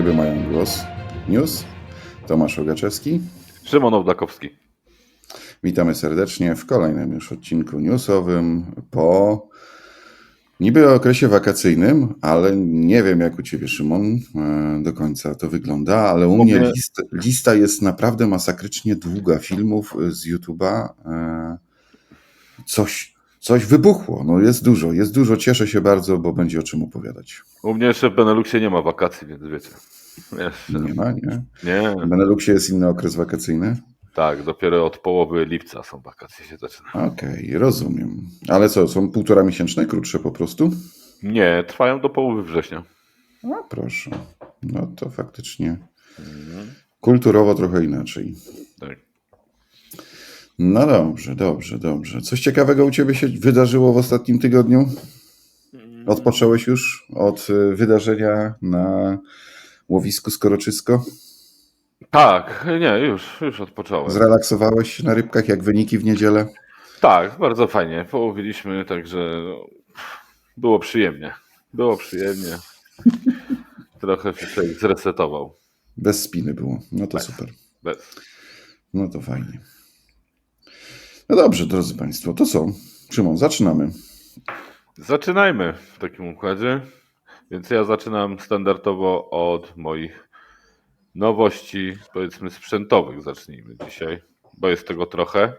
Ryby mają głos. News. Tomasz Ogaczewski. Szymon Ołdakowski. Witamy serdecznie w kolejnym już odcinku newsowym po niby okresie wakacyjnym, ale nie wiem jak u Ciebie Szymon e, do końca to wygląda, ale u mnie lista, lista jest naprawdę masakrycznie długa filmów z YouTube'a. E, Coś, coś wybuchło, no jest dużo, jest dużo, cieszę się bardzo, bo będzie o czym opowiadać. U mnie jeszcze w Beneluxie nie ma wakacji, więc wiecie. Jeszcze. Nie ma, nie? Nie, W Beneluxie jest inny okres wakacyjny. tak, dopiero od połowy lipca są wakacje się zaczyna. Okej, rozumiem. Ale co, są półtora miesięczne, krótsze po prostu? Nie, trwają do połowy września. No proszę. No to faktycznie kulturowo trochę inaczej. Tak. No dobrze, dobrze, dobrze. Coś ciekawego u Ciebie się wydarzyło w ostatnim tygodniu? Odpocząłeś już od y, wydarzenia na łowisku Skoroczysko? Tak, nie, już, już odpocząłem. Zrelaksowałeś się na rybkach, jak wyniki w niedzielę? Tak, bardzo fajnie. Połowiliśmy, także było przyjemnie. Było przyjemnie. Trochę się człowiek zresetował. Bez spiny było. No to Bez. super. Bez. No to fajnie. No dobrze, drodzy Państwo, to co? Szymon, zaczynamy. Zaczynajmy w takim układzie. Więc ja zaczynam standardowo od moich nowości, powiedzmy sprzętowych. Zacznijmy dzisiaj, bo jest tego trochę.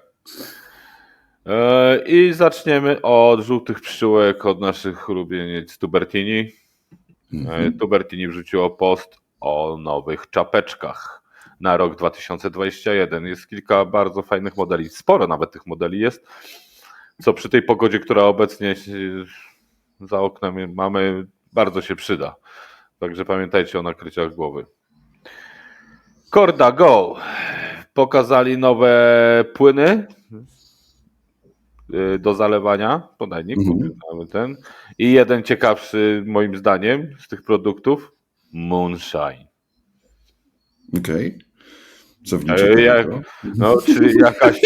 E, I zaczniemy od żółtych pszczółek, od naszych ulubieniec Tubertini. E, Tubertini wrzuciło post o nowych czapeczkach na rok 2021. Jest kilka bardzo fajnych modeli, sporo nawet tych modeli jest, co przy tej pogodzie, która obecnie za oknem mamy, bardzo się przyda. Także pamiętajcie o nakryciach głowy. Corda Go pokazali nowe płyny y, do zalewania, podajnik, Mhm. mamy ten. I jeden ciekawszy moim zdaniem z tych produktów, Moonshine. Okej. Co w E, jak- No, czyli jakaś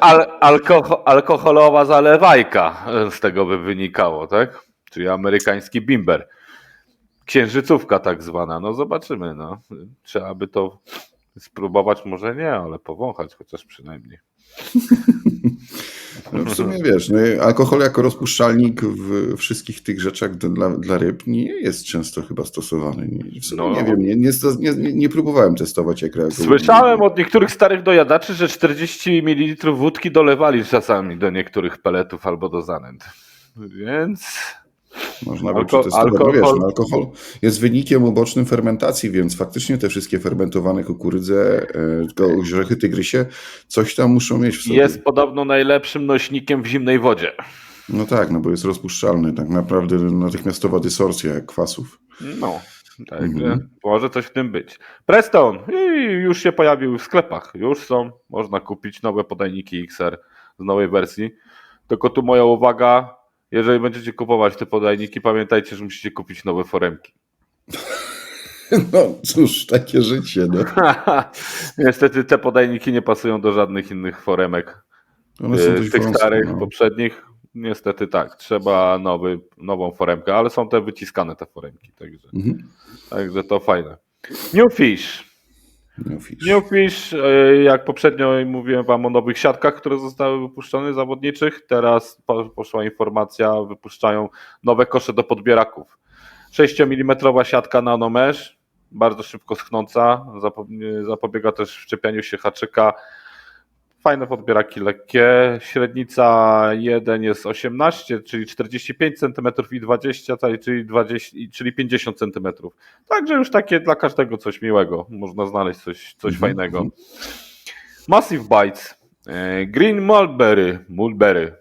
al, alkoho, alkoholowa zalewajka z tego by wynikało, tak? Czyli amerykański bimber. Księżycówka tak zwana. No zobaczymy, no. Trzeba by to spróbować, może nie, ale powąchać chociaż przynajmniej. No w sumie wiesz, no, alkohol jako rozpuszczalnik w wszystkich tych rzeczach dla, dla ryb nie jest często chyba stosowany. Nie, No. nie wiem, nie, nie, nie, nie próbowałem testować jak reaguje. Słyszałem od niektórych starych dojadaczy, że 40 ml wódki dolewali czasami do niektórych peletów albo do zanęt. Więc Można by Alko- alkohol- wiesz, no, alkohol jest wynikiem ubocznym fermentacji, więc faktycznie te wszystkie fermentowane kukurydze, e, tylko orzechy tygrysie, coś tam muszą mieć w sobie. jest podobno najlepszym nośnikiem w zimnej wodzie. No tak, no bo jest rozpuszczalny. Tak naprawdę natychmiastowa dysorsja jak kwasów. No, także Mhm. może coś w tym być. Preston i już się pojawił w sklepach. Już są, można kupić nowe podajniki XR z nowej wersji. Tylko tu moja uwaga, jeżeli będziecie kupować te podajniki, pamiętajcie, że musicie kupić nowe foremki. No cóż, takie życie. No. Niestety te podajniki nie pasują do żadnych innych foremek. One są e, dość tych wąskie, starych, no. poprzednich. Niestety tak, trzeba nowy, nową foremkę, ale są te wyciskane te foremki, także, Mhm. także to fajne. New Fish. Fisz. Newfish, e, jak poprzednio mówiłem Wam o nowych siatkach, które zostały wypuszczone zawodniczych, teraz po- poszła informacja, wypuszczają nowe kosze do podbieraków. 6 mm siatka nanomesh, bardzo szybko schnąca, zapo- zapobiega też wczepianiu się haczyka. Fajne podbieraki lekkie, średnica 1 jest 18, czyli 45 cm i 20, cali- czyli, 20, i- czyli 50 cm. Także już takie dla każdego coś miłego. Można znaleźć coś, coś Mhm, fajnego. Massive Bites. e, Green Mulberry. Mulberry.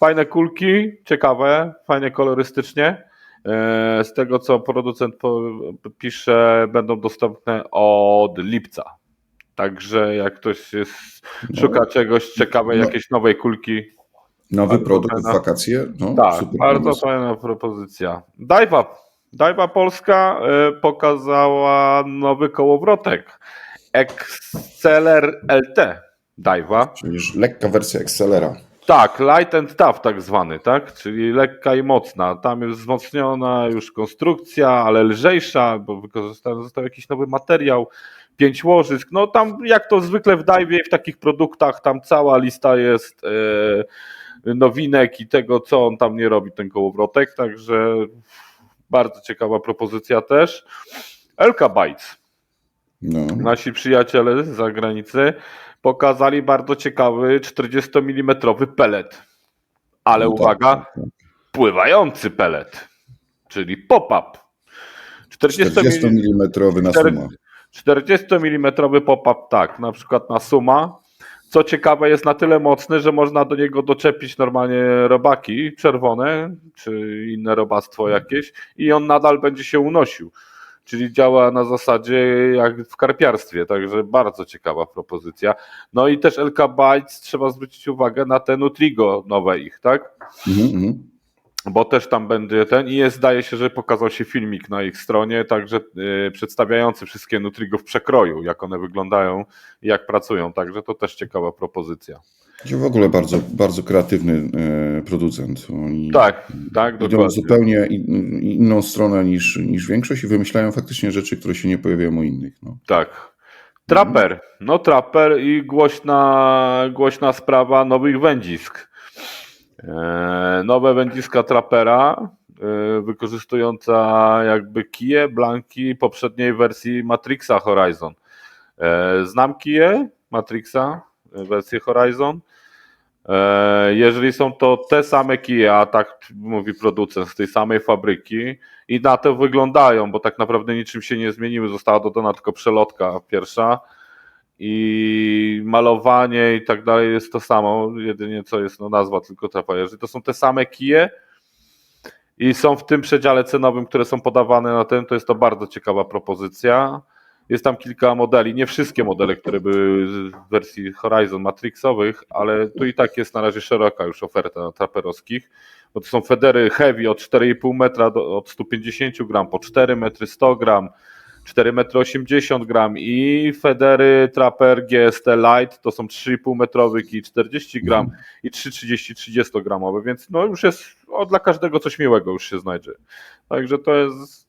Fajne kulki, ciekawe, fajnie kolorystycznie. E, Z tego co producent pisze, będą dostępne od lipca. Także jak ktoś jest, No. szuka czegoś ciekawej, No. jakiejś nowej kulki, Nowy produkt w fajna. wakacje. No, tak, bardzo pomysł. fajna propozycja. Dive Up Polska e, pokazała nowy kołowrotek. Exceler LT Dive'a. Czyli lekka wersja Excelera. Tak, light and tough tak zwany, tak? Czyli lekka i mocna. Tam jest wzmocniona już konstrukcja, ale lżejsza, bo wykorzystany został jakiś nowy materiał, pięć łożysk. No tam jak to zwykle w Dive w takich produktach, tam cała lista jest e, nowinek i tego, co on tam nie robi, ten kołowrotek, także bardzo ciekawa propozycja też. Elka Bytes No. nasi przyjaciele z zagranicy pokazali bardzo ciekawy 40 mm pelet. Ale No tak, uwaga, tak, tak. pływający pelet, czyli pop-up. 40, 40 mm na suma. 40 mm pop-up, tak, na przykład na suma. Co ciekawe, jest na tyle mocny, że można do niego doczepić normalnie robaki czerwone, czy inne robactwo jakieś, i on nadal będzie się unosił. Czyli działa na zasadzie jak w karpiarstwie, także bardzo ciekawa propozycja. No i też LK Bytes trzeba zwrócić uwagę na te Nutrigo nowe ich, tak? Mhm, mhm. Bo też tam będzie ten i jest, zdaje się, że pokazał się filmik na ich stronie, także y, przedstawiający wszystkie Nutrigo w przekroju, jak one wyglądają i jak pracują, także to też ciekawa propozycja. W ogóle bardzo, bardzo kreatywny e, producent. Oni Tak, tak, idą dokładnie. zupełnie in, inną stronę niż, niż większość i wymyślają faktycznie rzeczy, które się nie pojawiają u innych. No. Tak. Trapper, no trapper i głośna, głośna sprawa nowych wędzisk. E, nowe wędziska trapera, e, wykorzystująca jakby kije, blanki poprzedniej wersji Matrixa Horizon. E, znam kije Matrixa, wersję Horizon. Jeżeli są to te same kije, a tak mówi producent z tej samej fabryki, i na to wyglądają, bo tak naprawdę niczym się nie zmieniły. Została dodana tylko przelotka pierwsza i malowanie i tak dalej jest to samo. Jedynie co jest no, nazwa tylko trapa. Jeżeli to są te same kije i są w tym przedziale cenowym, które są podawane na ten, to jest to bardzo ciekawa propozycja. Jest tam kilka modeli, nie wszystkie modele, które były w wersji Horizon Matrixowych, ale tu i tak jest na razie szeroka już oferta traperowskich, bo to są federy heavy od 4,5 metra do, od 150 gram po 4 metry 100 gram, 4 metry 80 gram i federy Trapper GST Light to są 3,5 metrowe i 40 gram i 3,30 30 gramowe, więc no już jest o, dla każdego coś miłego już się znajdzie. Także to jest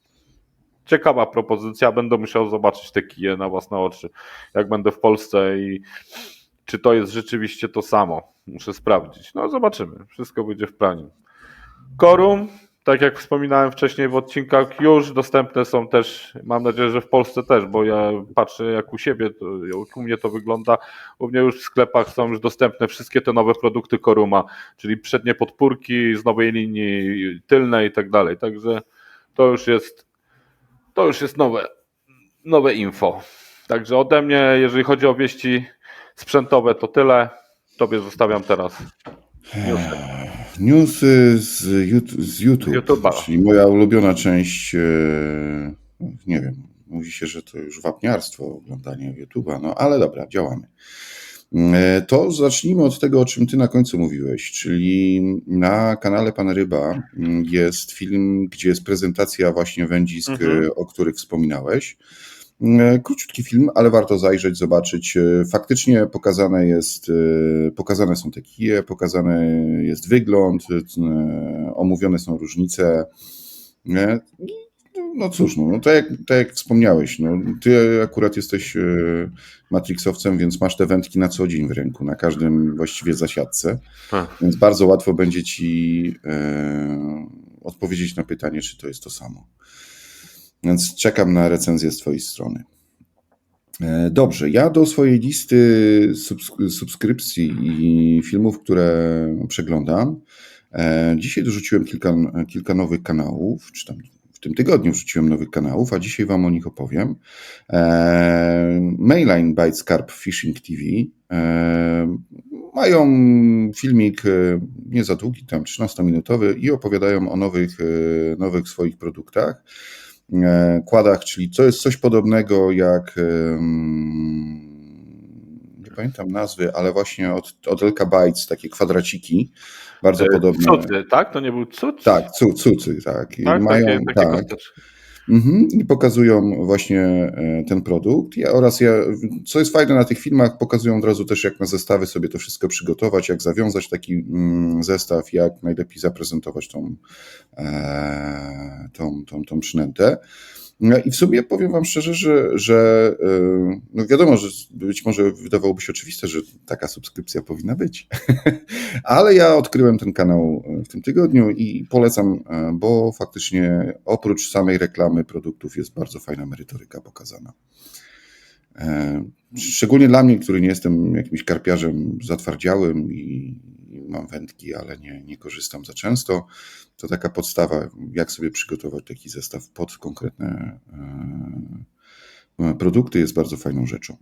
ciekawa propozycja. Będę musiał zobaczyć te kije na własne oczy, jak będę w Polsce i czy to jest rzeczywiście to samo. Muszę sprawdzić. No zobaczymy. Wszystko będzie w planie. Korum, tak jak wspominałem wcześniej w odcinkach, już dostępne są też, mam nadzieję, że w Polsce też, bo ja patrzę jak u siebie, to, jak u mnie to wygląda. U mnie już w sklepach są już dostępne wszystkie te nowe produkty Koruma, czyli przednie podpórki z nowej linii tylnej i tak dalej. Także to już jest to już jest nowe, nowe info. Także ode mnie, jeżeli chodzi o wieści sprzętowe, to tyle. Tobie zostawiam teraz. Newsy z, Yout- z YouTube, YouTube'a. czyli moja ulubiona część, e, nie wiem, mówi się, że to już wapniarstwo, oglądanie YouTube'a, no ale dobra, działamy. E, To zacznijmy od tego, o czym ty na końcu mówiłeś, czyli na kanale Pan Ryba mm, jest film, gdzie jest prezentacja właśnie wędzisk, Mhm. e, o których wspominałeś. E, Króciutki film, ale warto zajrzeć, zobaczyć. E, Faktycznie pokazane jest, e, pokazane są te kije, pokazany jest wygląd, omówione są różnice. No cóż, no, tak, jak, tak jak wspomniałeś, no, ty akurat jesteś Matrixowcem, więc masz te wędki na co dzień w ręku, na każdym właściwie zasiadce, Ach. więc bardzo łatwo będzie ci e, odpowiedzieć na pytanie, czy to jest to samo. Więc czekam na recenzję z Twojej strony. E, Dobrze, ja do swojej listy subs- subskrypcji i filmów, które przeglądam, e, dzisiaj dorzuciłem kilka, kilka nowych kanałów, czy tam w tym tygodniu wrzuciłem nowych kanałów, a dzisiaj Wam o nich opowiem. E, Mainline Bites Carp Fishing TV mają filmik nie za długi, tam 13-minutowy i opowiadają o nowych, nowych swoich produktach kładach, czyli to jest coś podobnego jak em, nie pamiętam nazwy, ale właśnie od, od Elka Bytes, takie kwadraciki, bardzo podobne. Cucy, tak? To nie był cud? Tak, cu, cucy, tak. I tak mają, takie, takie tak. Mhm, I pokazują właśnie e, ten produkt. Ja, oraz ja, co jest fajne na tych filmach, pokazują od razu też, jak na zestawy sobie to wszystko przygotować, jak zawiązać taki mm, zestaw, jak najlepiej zaprezentować tą, e, tą, tą, tą przynętę. No I w sumie powiem Wam szczerze, że, że e, no wiadomo, że być może wydawałoby się oczywiste, że taka subskrypcja powinna być, ale ja odkryłem ten kanał w tym tygodniu i polecam, e, bo faktycznie oprócz samej reklamy produktów jest bardzo fajna merytoryka pokazana. E, Szczególnie dla mnie, który nie jestem jakimś karpiarzem zatwardziałym i mam wędki, ale nie, nie korzystam za często, to taka podstawa, jak sobie przygotować taki zestaw pod konkretne e, produkty, jest bardzo fajną rzeczą.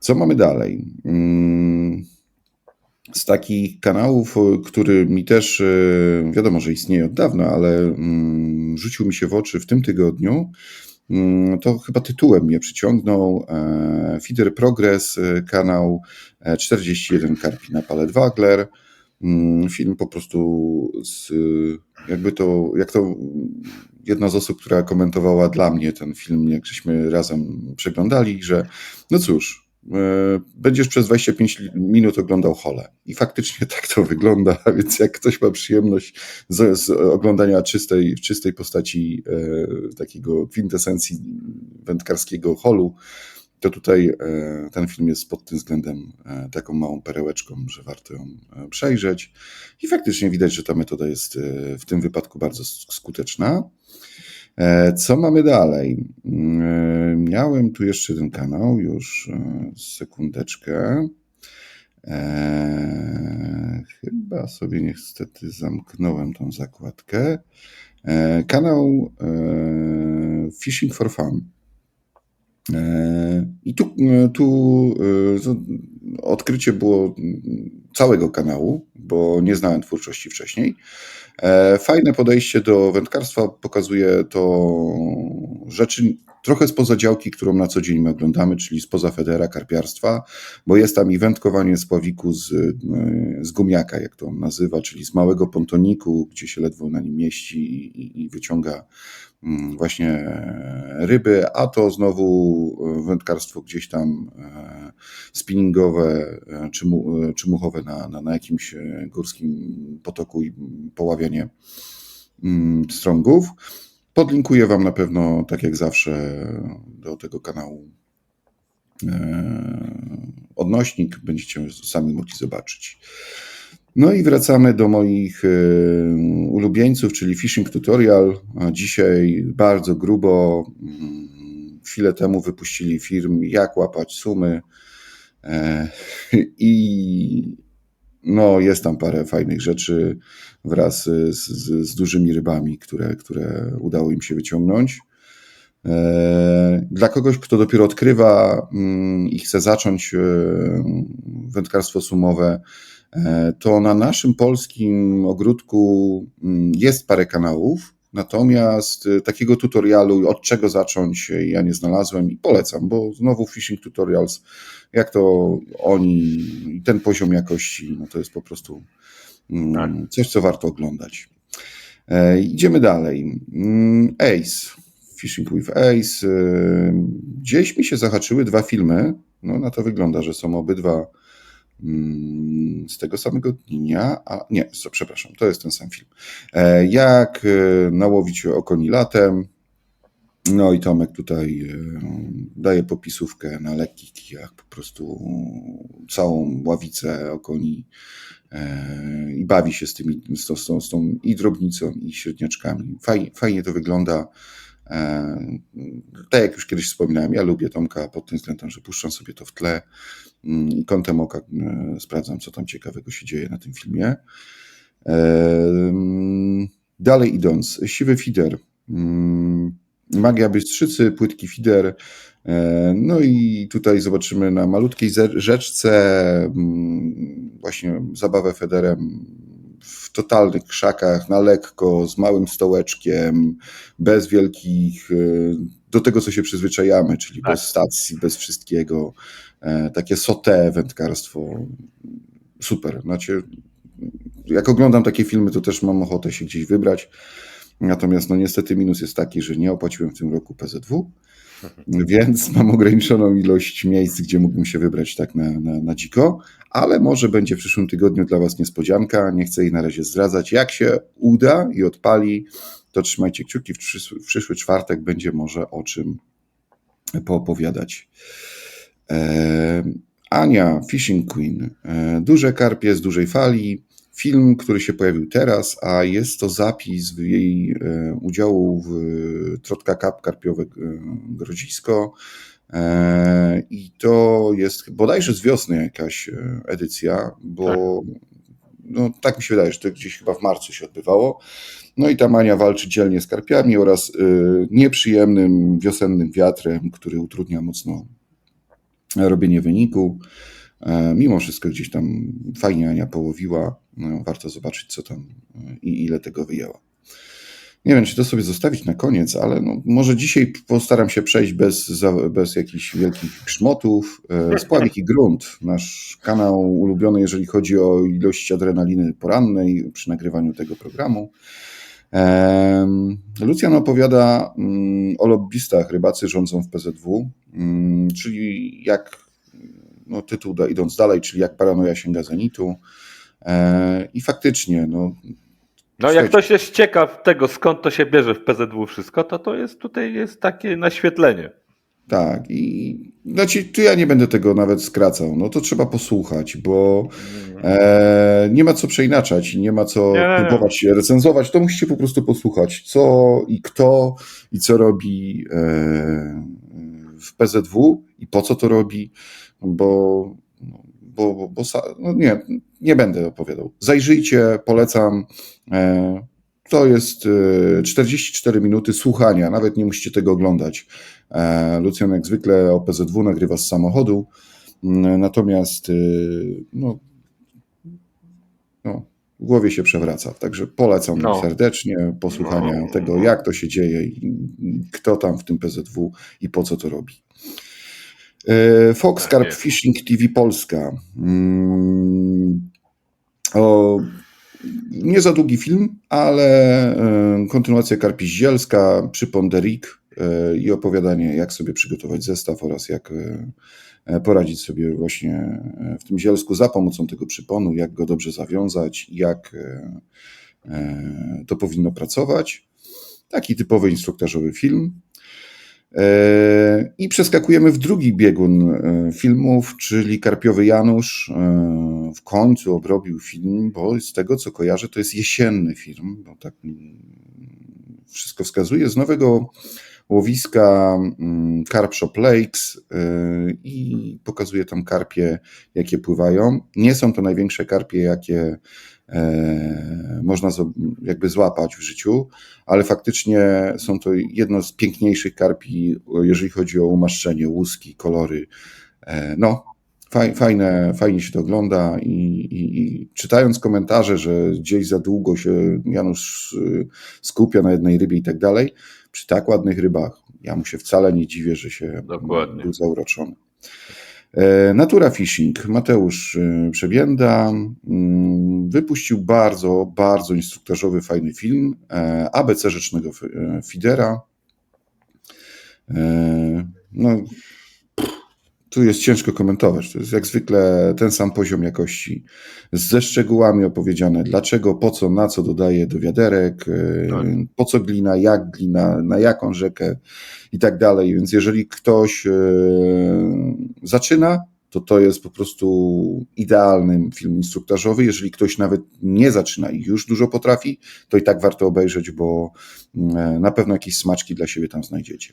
Co mamy dalej? Mm, Z takich kanałów, który mi też e, wiadomo, że istnieje od dawna, ale mm, rzucił mi się w oczy w tym tygodniu, to chyba tytułem mnie przyciągnął. e, Feeder Progress, e, kanał e, 41 Karpi na Palet Wagler. Mm, Film po prostu z, jakby to, jak to jedna z osób, która komentowała dla mnie ten film, jak żeśmy razem przeglądali, że no cóż, będziesz przez 25 li- minut oglądał hole. I faktycznie tak to wygląda, więc jak ktoś ma przyjemność z, z oglądania czystej, w czystej postaci e, takiego kwintesencji wędkarskiego holu, to tutaj e, ten film jest pod tym względem e, taką małą perełeczką, że warto ją e, przejrzeć. I faktycznie widać, że ta metoda jest e, w tym wypadku bardzo skuteczna. E, Co mamy dalej? Miałem tu jeszcze ten kanał, już e, sekundeczkę. E, chyba sobie niestety zamknąłem tą zakładkę. E, kanał e, Fishing for Fun. E, I tu, e, tu odkrycie było całego kanału, bo nie znałem twórczości wcześniej. Fajne podejście do wędkarstwa pokazuje to rzeczy trochę spoza działki, którą na co dzień my oglądamy, czyli spoza federa karpiarstwa, bo jest tam i wędkowanie z pławiku z, e, z gumiaka, jak to on nazywa, czyli z małego pontoniku, gdzie się ledwo na nim mieści i, i wyciąga mm, właśnie ryby, a to znowu wędkarstwo gdzieś tam e, spinningowe e, czy, mu, e, czy muchowe na, na, na jakimś górskim potoku i poławianie mm, strągów. Podlinkuję Wam na pewno, tak jak zawsze, do tego kanału e, odnośnik. Będziecie sami mogli zobaczyć. No i wracamy do moich e, ulubieńców, czyli Fishing Tutorial. Dzisiaj bardzo grubo. mm, Chwilę temu wypuścili film Jak łapać sumy. E, I no, jest tam parę fajnych rzeczy wraz z, z, z dużymi rybami, które, które udało im się wyciągnąć. E, Dla kogoś, kto dopiero odkrywa mm, i chce zacząć e, wędkarstwo sumowe, e, to na naszym polskim ogródku mm, jest parę kanałów, natomiast e, takiego tutorialu, od czego zacząć, e, ja nie znalazłem i polecam, bo znowu Fishing Tutorials, jak to oni, ten poziom jakości, no to jest po prostu mm, Tak. coś, co warto oglądać. E, Idziemy dalej. Mm, Ace. Fishing with Ace. E, Gdzieś mi się zahaczyły dwa filmy. No na to wygląda, że są obydwa z tego samego dnia. A nie, przepraszam, to jest ten sam film. E, Jak e, nałowić okoni latem. No i Tomek tutaj e, daje popisówkę na lekkich kijach, po prostu całą ławicę okoni i bawi się z, tymi, z, tą, z, tą, z tą i drobnicą, i średniaczkami. Fajnie, fajnie to wygląda. Tak jak już kiedyś wspominałem, ja lubię Tomka pod tym względem, że puszczam sobie to w tle mm, kątem oka e, sprawdzam, co tam ciekawego się dzieje na tym filmie. Dalej idąc, siwy fider. Mm, Magia bystrzycy, płytki fider. E, No i tutaj zobaczymy na malutkiej ze- rzeczce mm, właśnie zabawę federem w totalnych krzakach, na lekko, z małym stołeczkiem, bez wielkich, e, do tego co się przyzwyczajamy, czyli Tak. bez stacji, bez wszystkiego. E, Takie sote wędkarstwo. Super. Znaczy, jak oglądam takie filmy, to też mam ochotę się gdzieś wybrać. Natomiast no niestety minus jest taki, że nie opłaciłem w tym roku PZW, więc mam ograniczoną ilość miejsc, gdzie mógłbym się wybrać tak na, na, na dziko, ale może będzie w przyszłym tygodniu dla Was niespodzianka. Nie chcę jej na razie zdradzać. Jak się uda i odpali, to trzymajcie kciuki. W przyszły, w przyszły czwartek będzie może o czym poopowiadać. E, Ania, Fishing Queen. E, duże karpie z dużej fali. Film, który się pojawił teraz, a jest to zapis jej e, udziału w Trotka Cup Karpiowe Grodzisko. I to jest bodajże z wiosny jakaś edycja, bo no, tak mi się wydaje, że to gdzieś chyba w marcu się odbywało. No i ta Mania walczy dzielnie z karpiami oraz nieprzyjemnym wiosennym wiatrem, który utrudnia mocno robienie wyniku. E, Mimo wszystko gdzieś tam fajnie Ania połowiła. No, warto zobaczyć, co tam y, i ile tego wyjęła. Nie wiem, czy to sobie zostawić na koniec, ale no, może dzisiaj postaram się przejść bez, bez jakichś wielkich grzmotów. E, Spławik i grunt, nasz kanał ulubiony, jeżeli chodzi o ilość adrenaliny porannej przy nagrywaniu tego programu. Lucjan opowiada mm, o lobbystach rybacy rządzą w PZW, mm, czyli jak no, tytuł da, idąc dalej, czyli jak paranoja sięga zenitu. E, I faktycznie, no, No jak ktoś jest ciekaw tego, skąd to się bierze w PZW wszystko, to to jest tutaj jest takie naświetlenie. Tak, i znaczy, tu ja nie będę tego nawet skracał. No to trzeba posłuchać, bo e, nie ma co przeinaczać i nie ma co Nie. próbować się recenzować. To musicie po prostu posłuchać, co i kto i co robi e, w PZW i po co to robi, bo, bo, bo, bo no nie, nie będę opowiadał. Zajrzyjcie, polecam. E, to jest e, 44 minuty słuchania, nawet nie musicie tego oglądać. E, Lucjan jak zwykle o PZW nagrywa z samochodu, Mm, natomiast y, no, no, w głowie się przewraca. Także polecam No. serdecznie posłuchania No. tego, jak to się dzieje i kto tam w tym PZW i po co to robi. E, Fox Tak Carp jest. Fishing TV Polska. Mm, O, nie za długi film, ale e, kontynuacja Karpiździelska, przyponderik e, i opowiadanie, jak sobie przygotować zestaw oraz jak e, e, poradzić sobie właśnie e, w tym zielsku za pomocą tego przyponu, jak go dobrze zawiązać, jak e, e, to powinno pracować. Taki typowy instruktażowy film. E, I przeskakujemy w drugi biegun e, filmów, czyli Karpiowy Janusz e, w końcu obrobił film, bo z tego co kojarzę, to jest jesienny film, bo tak wszystko wskazuje, z nowego łowiska mm, Carp Shop Lakes e, i pokazuje tam karpie, jakie pływają. Nie są to największe karpie, jakie e, można jakby złapać w życiu, ale faktycznie są to jedno z piękniejszych karpi, jeżeli chodzi o umaszczenie, łuski, kolory. E, No, faj- fajne, fajnie się to ogląda i, i, i czytając komentarze, że gdzieś za długo się Janusz y, skupia na jednej rybie i tak dalej, przy tak ładnych rybach, ja mu się wcale nie dziwię, że się Dokładnie. był zauroczony. E, Natura Fishing, Mateusz y, Przebięda mm, wypuścił bardzo, bardzo instruktażowy, fajny film e, ABC Rzecznego e, Fidera. E, No, tu jest ciężko komentować. To jest jak zwykle ten sam poziom jakości, ze szczegółami opowiedziane, dlaczego, po co, na co dodaje do wiaderek, e, Tak. po co glina, jak glina, na jaką rzekę i tak dalej. Więc jeżeli ktoś e, zaczyna, to to jest po prostu idealny film instruktażowy. Jeżeli ktoś nawet nie zaczyna i już dużo potrafi, to i tak warto obejrzeć, bo mm, na pewno jakieś smaczki dla siebie tam znajdziecie.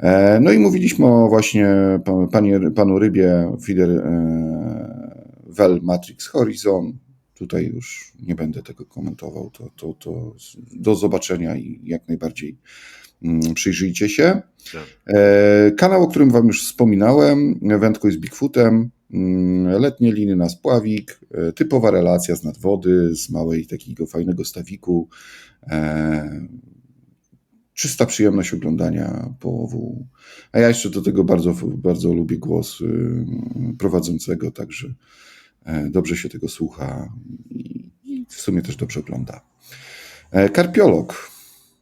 E, No i mówiliśmy o właśnie pa- panie, panu Rybie Fider e, Well Matrix Horizon. Tutaj już nie będę tego komentował. To, to, to do zobaczenia i jak najbardziej mm, przyjrzyjcie się. E, Kanał, o którym Wam już wspominałem, Wędko z Bigfootem, mm, letnie liny na spławik, typowa relacja z nadwody, z małej takiego fajnego stawiku. Czysta przyjemność oglądania połowu. A ja jeszcze do tego bardzo, bardzo lubię głos y, prowadzącego, także e, dobrze się tego słucha i, i w sumie też dobrze ogląda. E, Karpiolog.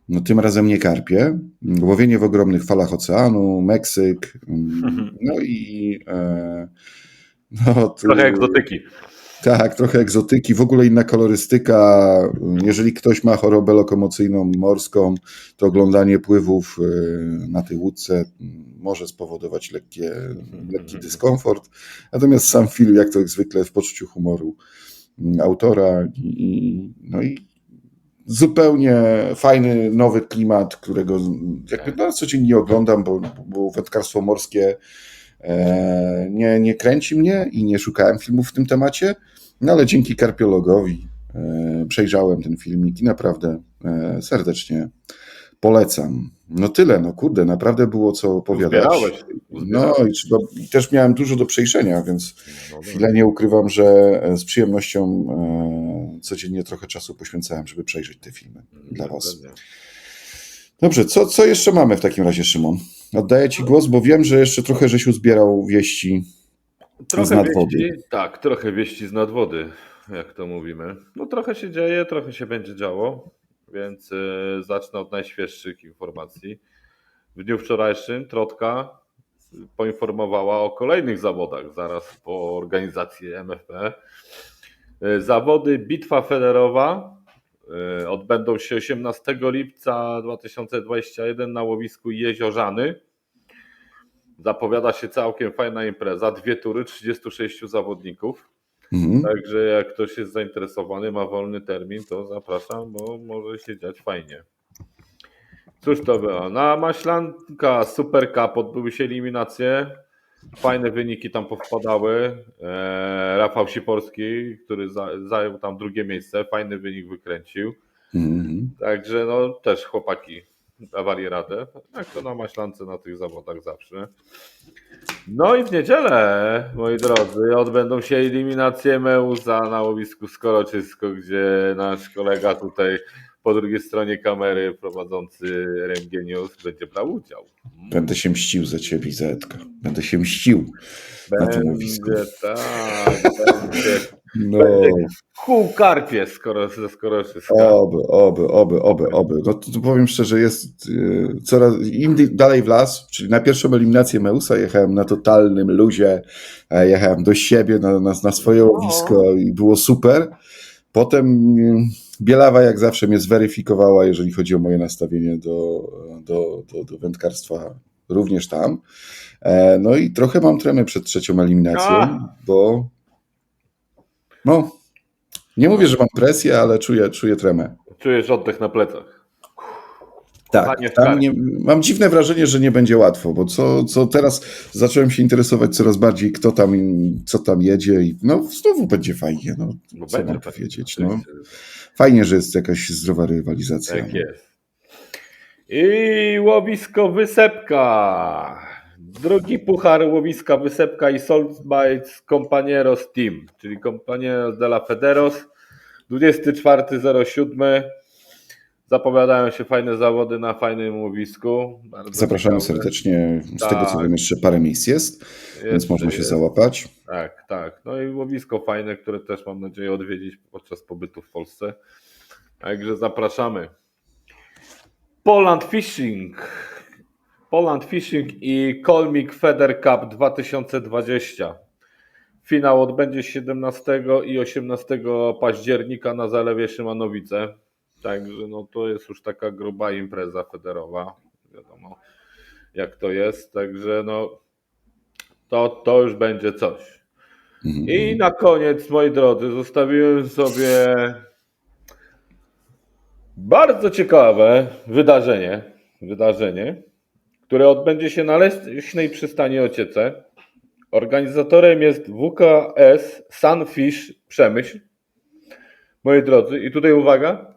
No tym razem nie karpie. Łowienie w ogromnych falach oceanu, Meksyk. mm, No i. E, no, tu- Trochę egzotyki. Tak, trochę egzotyki, w ogóle inna kolorystyka. Jeżeli ktoś ma chorobę lokomocyjną morską, to oglądanie pływów y, na tej łódce może spowodować lekkie, lekki dyskomfort. Natomiast sam film, jak to jak zwykle, w poczuciu humoru mm, autora i, no i zupełnie fajny, nowy klimat, którego jakby dzień nie oglądam, bo, bo wędkarstwo morskie nie, nie kręci mnie i nie szukałem filmów w tym temacie, no ale dzięki karpiologowi e, przejrzałem ten filmik i naprawdę e, serdecznie polecam. No tyle, no kurde, naprawdę było co opowiadać. Zbierałeś. No i trzeba, i też miałem dużo do przejrzenia, więc No, no. chwilę nie ukrywam, że e, z przyjemnością e, codziennie trochę czasu poświęcałem, żeby przejrzeć te filmy dla Was. Dobrze, co, co jeszcze mamy w takim razie, Szymon? Oddaję Ci głos, bo wiem, że jeszcze trochę żeś uzbierał wieści. Z Trochę nadwody. wieści, tak, trochę wieści z nadwody, jak to mówimy. No trochę się dzieje, trochę się będzie działo, więc y, zacznę od najświeższych informacji. W dniu wczorajszym Trotka poinformowała o kolejnych zawodach zaraz po organizacji MFP. Y, Zawody Bitwa Federowa odbędą się 18 lipca 2021 na łowisku Jeziorzany. Zapowiada się całkiem fajna impreza. Dwie tury, 36 zawodników. Mhm. Także jak ktoś jest zainteresowany, ma wolny termin, to zapraszam, bo może się dziać fajnie. Cóż to było? Na Maślanka Super Cup odbyły się eliminacje. Fajne wyniki tam powpadały. Eee, Rafał Siporski, który za, zajął tam drugie miejsce, fajny wynik wykręcił. Mhm. Także no też chłopaki dawali radę. Jak to na maślance na tych zawodach zawsze. No i w niedzielę, moi drodzy, odbędą się eliminacje Meuza na łowisku Skoroczysko, gdzie nasz kolega tutaj po drugiej stronie kamery prowadzący RMG News będzie brał udział. Będę się mścił za Ciebie, Zetka. Będę się mścił. Na tym łowisku. Będzie tak, będzie No, kół karpie skoro, ze Skoroszyska. oby, oby, oby, oby, oby. No to, to powiem szczerze, jest y, coraz, im dalej w las, czyli na pierwszą eliminację Meusa jechałem na totalnym luzie, e, jechałem do siebie, na, na, na swoje łowisko i było super. Potem y, Bielawa jak zawsze mnie zweryfikowała, jeżeli chodzi o moje nastawienie do, do, do, do wędkarstwa również tam. E, No i trochę mam tremę przed trzecią eliminacją, A. bo no, nie mówię, że mam presję, ale czuję, czuję tremę. Czujesz oddech na plecach. Tak, nie, mam dziwne wrażenie, że nie będzie łatwo, bo co, co teraz zacząłem się interesować coraz bardziej, kto tam, co tam jedzie i no znowu będzie fajnie, no, Bo co mam powiedzieć, no. oczywiście. Fajnie, że jest jakaś zdrowa rywalizacja. Tak jest. I łowisko Wysepka. Drugi puchar łowiska Wysepka i Saltbites Compañeros Team, czyli Compañeros de la Federos. 24.07. Zapowiadają się fajne zawody na fajnym łowisku. Bardzo Zapraszamy ciekawe. serdecznie, z tego co Tak. wiem jeszcze parę miejsc jest, więc można się jest. załapać. Tak, tak. No i łowisko fajne, które też mam nadzieję odwiedzić podczas pobytu w Polsce. Także zapraszamy. Poland Fishing. Poland Fishing i Colmik Feder Cup 2020. Finał odbędzie się 17 i 18 października na Zalewie Szymanowice. Także no to jest już taka gruba impreza federowa. Wiadomo jak to jest. Także no to, to już będzie coś. Mhm. I na koniec, moi drodzy, zostawiłem sobie bardzo ciekawe wydarzenie, wydarzenie, które odbędzie się na leśnej przystani Ociece. Organizatorem jest WKS Sunfish Przemyśl. Moi drodzy, i tutaj uwaga,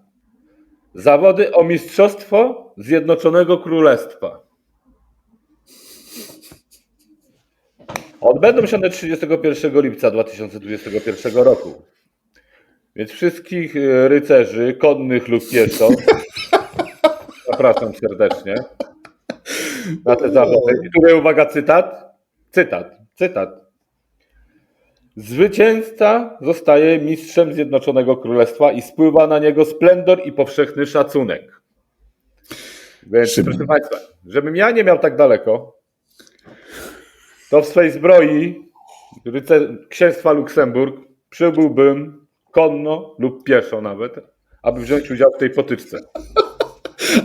zawody o Mistrzostwo Zjednoczonego Królestwa. Odbędą się one 31 lipca 2021 roku. Więc wszystkich e, rycerzy, konnych lub pieszo zapraszam serdecznie na te zawody. I tutaj uwaga, cytat. Cytat, cytat. Zwycięzca zostaje mistrzem Zjednoczonego Królestwa i spływa na niego splendor i powszechny szacunek. Więc Szymon. proszę Państwa, żebym ja nie miał tak daleko, to w swej zbroi rycer księstwa Luksemburg przybyłbym konno lub pieszo nawet, aby wziąć udział w tej potyczce.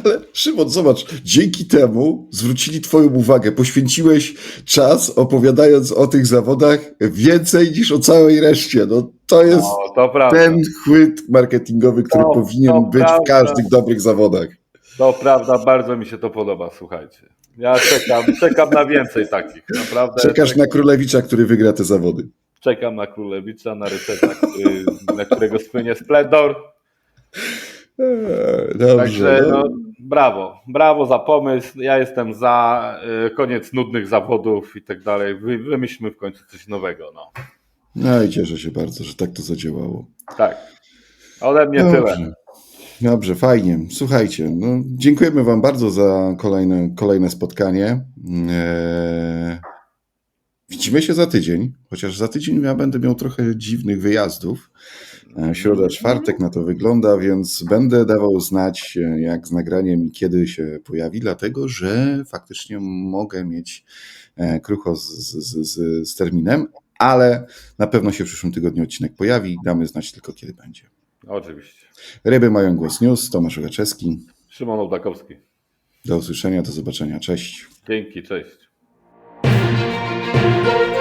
Ale Szymon, zobacz, dzięki temu zwrócili Twoją uwagę. Poświęciłeś czas opowiadając o tych zawodach więcej niż o całej reszcie. No to jest No, to ten chwyt marketingowy, który To- powinien to być w prawda. każdych dobrych zawodach. To prawda, bardzo mi się to podoba, słuchajcie. Ja czekam, czekam na więcej takich. Naprawdę Czekasz na Królewicza, który wygra te zawody. czekam na Królewicza, na rycerza, który, na którego spłynie splendor. Eee, Dobrze. Także no. no, brawo, brawo za pomysł. Ja jestem za. y, Koniec nudnych zawodów i tak dalej. Wy, wymyślmy w końcu coś nowego. No. no i cieszę się bardzo, że tak to zadziałało. Tak. Ode mnie Dobrze. tyle. Dobrze, fajnie. Słuchajcie, no, dziękujemy Wam bardzo za kolejne, kolejne spotkanie. Eee, widzimy się za tydzień, chociaż za tydzień ja będę miał trochę dziwnych wyjazdów. E, Środa, czwartek na to wygląda, więc będę dawał znać, e, jak z nagraniem i kiedy się pojawi, dlatego że faktycznie mogę mieć e, krucho z, z, z, z, terminem, ale na pewno się w przyszłym tygodniu odcinek pojawi. Damy znać tylko, kiedy będzie. Oczywiście. Ryby mają głos news, Tomasz Ogaczewski. Szymon Ołdakowski. Do usłyszenia, do zobaczenia, cześć. Dzięki, cześć. Thank you.